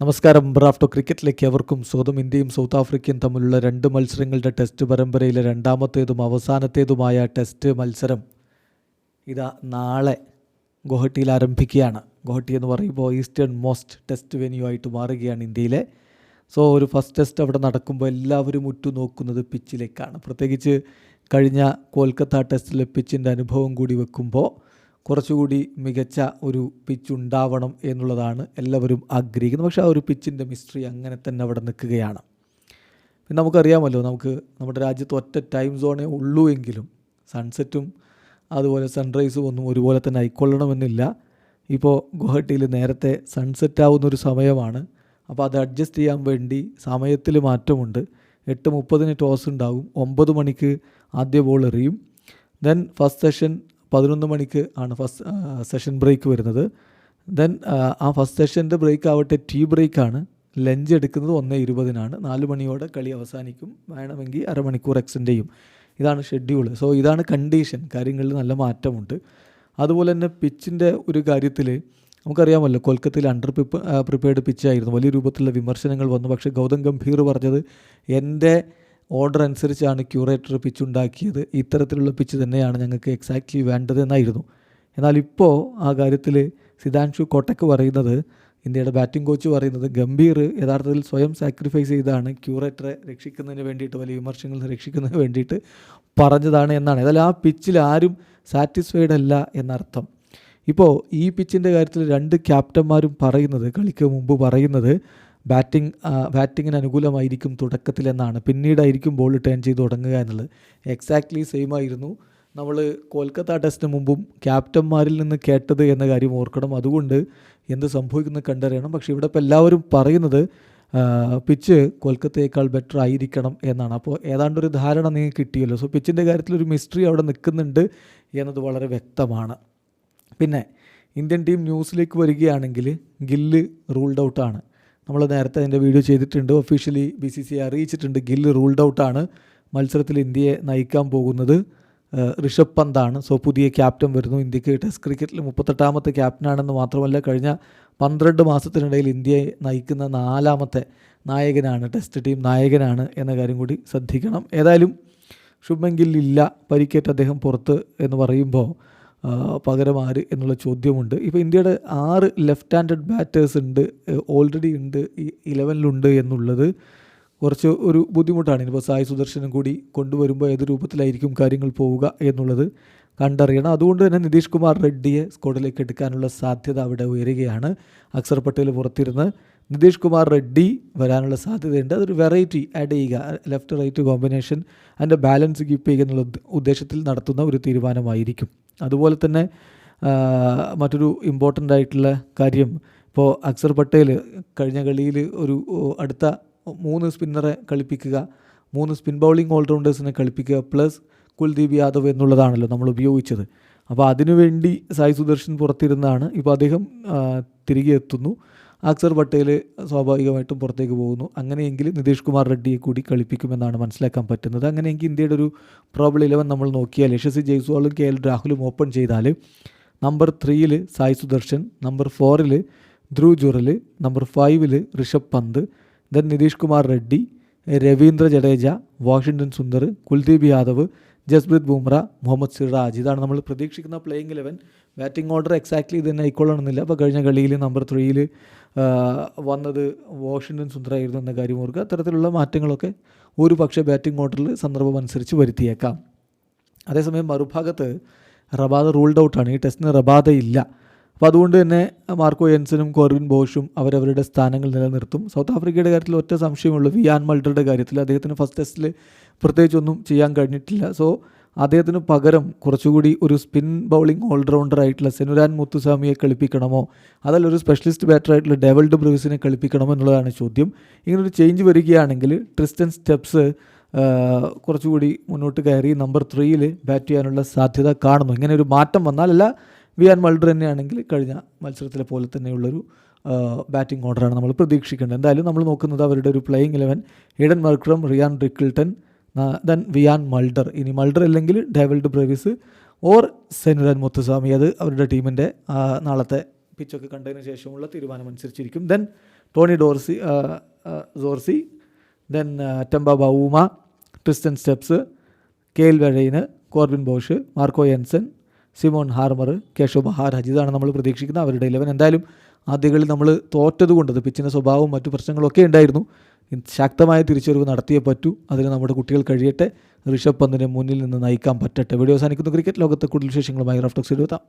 നമസ്കാരം. ബ്രാഫ്റ്റോ ക്രിക്കറ്റിലേക്ക് അവർക്കും സ്വന്തം ഇന്ത്യയും സൗത്ത് ആഫ്രിക്കയും തമ്മിലുള്ള രണ്ട് മത്സരങ്ങളുടെ ടെസ്റ്റ് പരമ്പരയിലെ രണ്ടാമത്തേതും അവസാനത്തേതുമായ ടെസ്റ്റ് മത്സരം ഇതാ നാളെ ഗുവാഹട്ടിയിൽ ആരംഭിക്കുകയാണ്. ഗുവാഹട്ടി എന്ന് പറയുമ്പോൾ ഈസ്റ്റേൺ മോസ്റ്റ് ടെസ്റ്റ് വെന്യൂ ആയിട്ട് മാറുകയാണ് ഇന്ത്യയിലെ. സോ ഒരു ഫസ്റ്റ് ടെസ്റ്റ് അവിടെ നടക്കുമ്പോൾ എല്ലാവരും ഉറ്റുനോക്കുന്നത് പിച്ചിലേക്കാണ്. പ്രത്യേകിച്ച് കഴിഞ്ഞ കൊൽക്കത്ത ടെസ്റ്റിലെ പിച്ചിന്റെ അനുഭവം കൂടി വെക്കുമ്പോൾ കുറച്ചുകൂടി മികച്ച ഒരു പിച്ച് ഉണ്ടാവണം എന്നുള്ളതാണ് എല്ലാവരും ആഗ്രഹിക്കുന്നത്. പക്ഷേ ആ ഒരു പിച്ചിന്റെ മിസ്റ്ററി അങ്ങനെ തന്നെ അവിടെ നിൽക്കുകയാണ്. പിന്നെ നമുക്കറിയാമല്ലോ നമുക്ക് നമ്മുടെ രാജ്യത്ത് ഒറ്റ ടൈം സോണേ ഉള്ളൂ എങ്കിലും സൺസെറ്റും അതുപോലെ സൺറൈസും ഒന്നും ഒരുപോലെ തന്നെ ആയിക്കൊള്ളണമെന്നില്ല. ഇപ്പോൾ ഗുവാഹട്ടിയിൽ നേരത്തെ സൺസെറ്റ് ആവുന്ന ഒരു സമയമാണ്. അപ്പോൾ അത് അഡ്ജസ്റ്റ് ചെയ്യാൻ വേണ്ടി സമയത്തിൽ മാറ്റമുണ്ട്. എട്ട് മുപ്പതിന് ടോസ് ഉണ്ടാകും. ഒമ്പത് മണിക്ക് ആദ്യ ബോൾ എറിയും. ദെൻ ഫസ്റ്റ് സെഷൻ പതിനൊന്ന് മണിക്ക് ആണ് ഫസ്റ്റ് സെഷൻ ബ്രേക്ക് വരുന്നത്. ദെൻ ആ ഫസ്റ്റ് സെഷന്റെ ബ്രേക്ക് ആവട്ടെ ടീ ബ്രേക്കാണ്. ലഞ്ച് എടുക്കുന്നത് ഒന്ന് ഇരുപതിനാണ്. നാല് മണിയോടെ കളി അവസാനിക്കും. വേണമെങ്കിൽ അരമണിക്കൂർ എക്സ്റ്റെൻഡ് ചെയ്യും. ഇതാണ് ഷെഡ്യൂൾ സോ ഇതാണ് കണ്ടീഷൻ. കാര്യങ്ങളിൽ നല്ല മാറ്റമുണ്ട്. അതുപോലെ തന്നെ പിച്ചിന്റെ ഒരു കാര്യത്തിൽ നമുക്കറിയാമല്ലോ കൊൽക്കത്തയിൽ അണ്ടർ പ്രിപ്പ പ്രിപ്പയർഡ് പിച്ചായിരുന്നു. വലിയ രൂപത്തിലുള്ള വിമർശനങ്ങൾ വന്നു. പക്ഷേ ഗൗതം ഗംഭീർ പറഞ്ഞത് എന്റെ ഓർഡർ അനുസരിച്ചാണ് ക്യൂറേറ്റർ പിച്ച് ഉണ്ടാക്കിയത്. ഇത്തരത്തിലുള്ള പിച്ച് തന്നെയാണ് ഞങ്ങൾക്ക് എക്സാക്ട്ലി വേണ്ടത് എന്നായിരുന്നു. എന്നാൽ ഇപ്പോൾ ആ കാര്യത്തിൽ സിതാൻഷു കോട്ടക്ക് പറയുന്നത് ഇന്ത്യയുടെ ബാറ്റിംഗ് കോച്ച് പറയുന്നത് ഗംഭീർ യഥാർത്ഥത്തിൽ സ്വയം സാക്രിഫൈസ് ചെയ്താണ് ക്യൂറേറ്ററെ രക്ഷിക്കുന്നതിന് വേണ്ടിയിട്ട് വലിയ വിമർശങ്ങൾ രക്ഷിക്കുന്നതിന് വേണ്ടിയിട്ട് പറഞ്ഞതാണ് എന്നാണ്. അതായത് ആ പിച്ചിൽ ആരും സാറ്റിസ്ഫൈഡ് അല്ല എന്നർത്ഥം. ഇപ്പോൾ ഈ പിച്ചിന്റെ കാര്യത്തിൽ രണ്ട് ക്യാപ്റ്റന്മാരും പറയുന്നത് കളിക്ക് മുമ്പ് പറയുന്നത് ബാറ്റിംഗ് ബാറ്റിങ്ങിന് അനുകൂലമായിരിക്കും തുടക്കത്തിലെന്നാണ്. പിന്നീടായിരിക്കും ബോൾ ടേൺ ചെയ്ത് തുടങ്ങുക എന്നുള്ളത്. എക്സാക്ട്ലി സെയിം ആയിരുന്നു. നമ്മൾ കൊൽക്കത്ത ടെസ്റ്റിന് മുമ്പും ക്യാപ്റ്റന്മാരിൽ നിന്ന് കേട്ടത് എന്ന കാര്യം ഓർക്കണം. അതുകൊണ്ട് എന്ത് സംഭവിക്കുന്നത് കണ്ടറിയണം. പക്ഷേ ഇവിടെ ഇപ്പോൾ എല്ലാവരും പറയുന്നത് പിച്ച് കൊൽക്കത്തയേക്കാൾ ബെറ്റർ ആയിരിക്കണം എന്നാണ്. അപ്പോൾ ഏതാണ്ട് ഒരു ധാരണ നിങ്ങൾക്ക് കിട്ടിയല്ലോ. സോ പിച്ചിന്റെ കാര്യത്തിൽ ഒരു മിസ്റ്ററി അവിടെ നിൽക്കുന്നുണ്ട് എന്നത് വളരെ വ്യക്തമാണ്. പിന്നെ ഇന്ത്യൻ ടീം ന്യൂസിലേക്ക് വരികയാണെങ്കിൽ ഗില്ല് റൂൾഡ് ഔട്ടാണ് നമ്മൾ നേരത്തെ അതിന്റെ വീഡിയോ ചെയ്തിട്ടുണ്ട്. ഒഫീഷ്യലി ബി സി സി അറിയിച്ചിട്ടുണ്ട്. ഗില്ല് റൂൾഡ് ഔട്ടാണ് മത്സരത്തിൽ ഇന്ത്യയെ നയിക്കാൻ പോകുന്നത്. ഋഷഭ് പന്താണ് സോ പുതിയ ക്യാപ്റ്റൻ വരുന്നു. ഇന്ത്യയ്ക്ക് ടെസ്റ്റ് ക്രിക്കറ്റിൽ മുപ്പത്തെട്ടാമത്തെ ക്യാപ്റ്റനാണെന്ന് മാത്രമല്ല കഴിഞ്ഞ പന്ത്രണ്ട് മാസത്തിനിടയിൽ ഇന്ത്യയെ നയിക്കുന്ന നാലാമത്തെ നായകനാണ് ടെസ്റ്റ് ടീം നായകനാണ് എന്ന കാര്യം കൂടി ശ്രദ്ധിക്കണം. ഏതായാലും ശുഭൻ ഗിൽ ഇല്ല. പരിക്കേറ്റ് അദ്ദേഹം പുറത്ത് എന്ന് പറയുമ്പോൾ പകരം ആര് എന്നുള്ള ചോദ്യമുണ്ട്. ഇപ്പോൾ ഇന്ത്യയുടെ ആറ് ലെഫ്റ്റ് ഹാൻഡഡ് ബാറ്റേഴ്സ് ഉണ്ട് ഓൾറെഡി ഉണ്ട് ഈ ഇലവനിലുണ്ട് എന്നുള്ളത് കുറച്ച് ഒരു ബുദ്ധിമുട്ടാണ്. ഇനിയിപ്പോൾ സായി സുദർശനും കൂടി കൊണ്ടുവരുമ്പോൾ ഏത് രൂപത്തിലായിരിക്കും കാര്യങ്ങൾ പോവുക എന്നുള്ളത്. കണ്ടറിയണം. അതുകൊണ്ട് തന്നെ നിതീഷ് കുമാർ റെഡ്ഡിയെ സ്ക്വാഡിലേക്ക് എടുക്കാനുള്ള സാധ്യത അവിടെ ഉയരുകയാണ്. അക്സർ പട്ടേൽ പുറത്തിരുന്ന് നിതീഷ് കുമാർ റെഡ്ഡി വരാനുള്ള സാധ്യതയുണ്ട്. അതൊരു വെറൈറ്റി ആഡ് ചെയ്യുക. ലെഫ്റ്റ് റൈറ്റ് കോമ്പിനേഷൻ അതിന്റെ ബാലൻസ് കീപ്പ് ചെയ്യുക എന്നുള്ള ഉദ്ദേശത്തിൽ നടത്തുന്ന ഒരു തീരുമാനമായിരിക്കും. അതുപോലെ തന്നെ മറ്റൊരു ഇമ്പോർട്ടന്റ് ആയിട്ടുള്ള കാര്യം ഇപ്പോൾ അക്സർ പട്ടേൽ കഴിഞ്ഞ കളിയിൽ ഒരു അടുത്ത മൂന്ന് സ്പിന്നറെ കളിപ്പിക്കുക മൂന്ന് സ്പിൻ ബൗളിംഗ് ഓൾറൗണ്ടേഴ്സിനെ കളിപ്പിക്കുക പ്ലസ് കുൽദീപ് യാദവ് എന്നുള്ളതാണല്ലോ നമ്മൾ ഉപയോഗിച്ചത്. അപ്പോൾ അതിനുവേണ്ടി സായി സുദർശൻ പുറത്തിരുന്നാണ്. ഇപ്പോൾ അദ്ദേഹം തിരികെ എത്തുന്നു. അക്സർ പട്ടേൽ സ്വാഭാവികമായിട്ടും പുറത്തേക്ക് പോകുന്നു. അങ്ങനെയെങ്കിൽ നിതീഷ് കുമാർ റെഡ്ഡിയെ കൂടി കളിപ്പിക്കുമെന്നാണ് മനസ്സിലാക്കാൻ പറ്റുന്നത്. അങ്ങനെയെങ്കിൽ ഇന്ത്യയുടെ ഒരു പ്രോബിൾ ഇലവൻ നമ്മൾ നോക്കിയാൽ യശസ്വി ജയ്സ്വാളും കെ എൽ രാഹുലും ഓപ്പൺ ചെയ്താൽ നമ്പർ ത്രീയിൽ സായി സുദർശൻ നമ്പർ ഫോറിൽ ധ്രുവ് ജുറൽ നമ്പർ ഫൈവിൽ ഋഷഭ് പന്ത് ദെൻ നിതീഷ് കുമാർ റെഡ്ഡി രവീന്ദ്ര ജഡേജ വാഷിങ്ടൺ സുന്ദർ കുൽദീപ് യാദവ് ജസ്പ്രീത് ബുംറ മുഹമ്മദ് സിറാജ്. ഇതാണ് നമ്മൾ പ്രതീക്ഷിക്കുന്ന playing eleven batting order exactly ഇത് തന്നെ ആയിക്കൊള്ളണമെന്നില്ല. അപ്പോൾ കഴിഞ്ഞ കളിയിൽ നമ്പർ ത്രീയിൽ വന്നത് വാഷിങ്ടൺ സുന്ദറായിരുന്നു എന്ന കാര്യം ഓർക്കുക. അത്തരത്തിലുള്ള മാറ്റങ്ങളൊക്കെ ഒരു പക്ഷേ ബാറ്റിംഗ് ഓർഡറിൽ സന്ദർഭം അനുസരിച്ച് വരുത്തിയേക്കാം. അതേസമയം മറുഭാഗത്ത് റബാദ റൂൾഡ് ഔട്ടാണ് ഈ ടെസ്റ്റിന് റബാദ ഇല്ല. അപ്പോൾ അതുകൊണ്ട് തന്നെ മാർക്കോ എൻസനും കോർവിൻ ബോഷും അവരവരുടെ സ്ഥാനങ്ങൾ നിലനിർത്തും. സൗത്ത് ആഫ്രിക്കയുടെ കാര്യത്തിൽ ഒറ്റ സംശയമുള്ളൂ. വിയാൻ മൾഡറുടെ കാര്യത്തിൽ അദ്ദേഹത്തിന് ഫസ്റ്റ് ടെസ്റ്റിൽ പ്രത്യേകിച്ചൊന്നും ചെയ്യാൻ കഴിഞ്ഞിട്ടില്ല. സോ അദ്ദേഹത്തിന് പകരം കുറച്ചുകൂടി ഒരു സ്പിൻ ബൗളിംഗ് ഓൾറൗണ്ടർ ആയിട്ടുള്ള സെനുരാൻ മുത്തുസ്വാമിയെ കളിപ്പിക്കണമോ അതല്ല ഒരു സ്പെഷ്യലിസ്റ്റ് ബാറ്റർ ആയിട്ടുള്ള ഡെവൽഡ് ബ്രൂസിനെ കളിപ്പിക്കണമോ എന്നുള്ളതാണ് ചോദ്യം. ഇങ്ങനൊരു ചേഞ്ച് വരികയാണെങ്കിൽ ട്രിസ്റ്റൻ സ്റ്റെപ്സ് കുറച്ചുകൂടി മുന്നോട്ട് കയറി നമ്പർ ത്രീയിൽ ബാറ്റ് ചെയ്യാനുള്ള സാധ്യത കാണുന്നു. ഇങ്ങനെ ഒരു മാറ്റം വന്നാലല്ല വിയാൻ മൾഡർ തന്നെയാണെങ്കിൽ കഴിഞ്ഞ മത്സരത്തിലെ പോലെ തന്നെയുള്ളൊരു ബാറ്റിംഗ് ഓർഡറാണ് നമ്മൾ പ്രതീക്ഷിക്കേണ്ടത്. എന്തായാലും നമ്മൾ നോക്കുന്നത് അവരുടെ ഒരു playing eleven Aiden Markram Ryan Rickelton then Wiaan Mulder ഇനി മൾഡർ അല്ലെങ്കിൽ Dewald Brevis or Senuran Muthusamy അത് അവരുടെ ടീമിന്റെ നാളത്തെ പിച്ചൊക്കെ കണ്ടതിന് ശേഷമുള്ള തീരുമാനമനുസരിച്ചിരിക്കും ദെൻ ടോണി ഡോർസി ആ, then Temba Bavuma Tristan Stubbs Kyle Verreynne Corbin Bosch Marco Jansen Simon Harmer Keshav Maharaj ഇതാണ് നമ്മൾ പ്രതീക്ഷിക്കുന്നത്. അവരുടെ ഇലവൻ എന്തായാലും ആദ്യകളിൽ നമ്മൾ തോറ്റത് കൊണ്ടത് പിച്ചിന്റെ സ്വഭാവവും മറ്റു പ്രശ്നങ്ങളൊക്കെ ഉണ്ടായിരുന്നു. ശക്തമായ തിരിച്ചുവരവ് നടത്തിയേ പറ്റൂ. അതിന് നമ്മുടെ കുട്ടികൾ കഴിയട്ടെ. ഋഷഭ് പന്തിനെ മുന്നിൽ നിന്ന് നയിക്കാൻ പറ്റട്ടെ. വീഡിയോ അവസാനിക്കുന്നു. ക്രിക്കറ്റ് ലോകത്തെ കൂടുതൽ വിശേഷങ്ങളുമായി റഫ്റ്റോക്സ് എഴുതാം